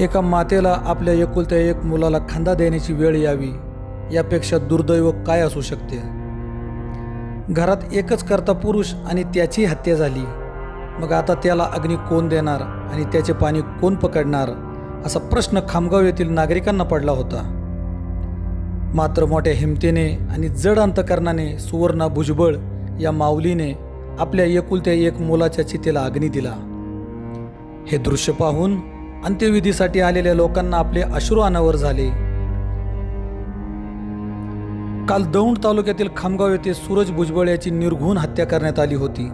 एका मातेला आपल्या एकुलत्या एक मुलाला खांदा देण्याची वेळ यावी यापेक्षा दुर्दैव काय असू शकते? घरात एकच करता पुरुष आणि त्याची हत्या झाली. मग आता त्याला अग्नी कोण देणार आणि त्याचे पाणी कोण पकडणार असा प्रश्न खामगाव येथील नागरिकांना पडला होता. मात्र मोठ्या हिमतीने आणि जड अंतकरणाने सुवर्णा भुजबळ या माऊलीने आपल्या एकुलत्या एक मुलाच्या चितेला अग्नी दिला. हे दृश्य पाहून अंत्यविधीसाठी आलेल्या लोकांना आपले अश्रू अनावर झाले. काल दौंड तालुक्यातील खामगाव येथे सूरज भुजबळ याची निर्घुण हत्या करण्यात आली होती.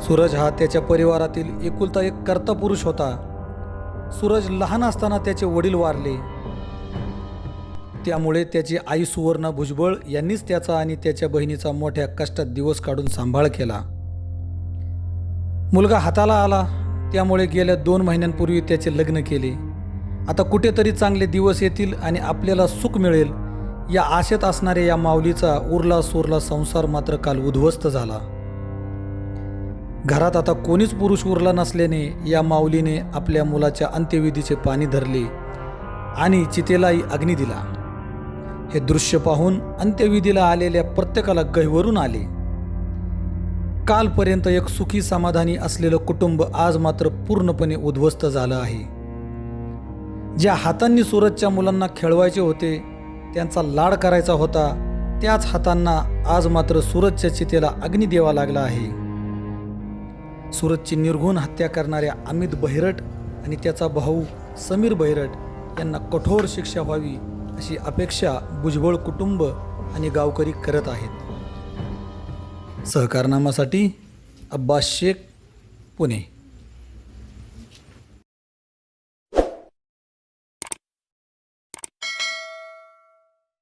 सूरज हा त्याच्या परिवारातील एकुलता एक कर्ता पुरुष होता. सूरज लहान असताना त्याचे वडील वारले. त्यामुळे त्याची आई सुवर्णा भुजबळ यांनीच त्याचा आणि त्याच्या बहिणीचा मोठ्या कष्टात दिवस काढून सांभाळ केला. मुलगा हाताला आला. त्यामुळे गेल्या दोन महिन्यांपूर्वी त्याचे लग्न केले. आता कुठेतरी चांगले दिवस येतील आणि आपल्याला सुख मिळेल या आशेत असणाऱ्या या माऊलीचा उरला सोरला संसार मात्र काल उद्ध्वस्त झाला. घरात आता कोणीच पुरुष उरला नसल्याने या माऊलीने आपल्या मुलाच्या अंत्यविधीचे पाणी धरले आणि चितेलाही अग्नी दिला. हे दृश्य पाहून अंत्यविधीला आलेल्या प्रत्येकाला गहिवरून आले. कालपर्यंत एक सुखी समाधानी असलेलं कुटुंब आज मात्र पूर्णपणे उद्ध्वस्त झालं आहे. ज्या हातांनी सूरजच्या मुलांना खेळवायचे होते त्यांचा लाड करायचा होता त्याच हातांना आज मात्र सूरजच्या चितेला अग्नी द्यावा लागला आहे. सूरजची निर्घुण हत्या करणाऱ्या अमित बहिरट आणि त्याचा भाऊ समीर बहिरट यांना कठोर शिक्षा व्हावी अशी अपेक्षा भुजबळ कुटुंब आणि गावकरी करत आहेत. सहकारनामासाठी अब्बास शेख पुणे.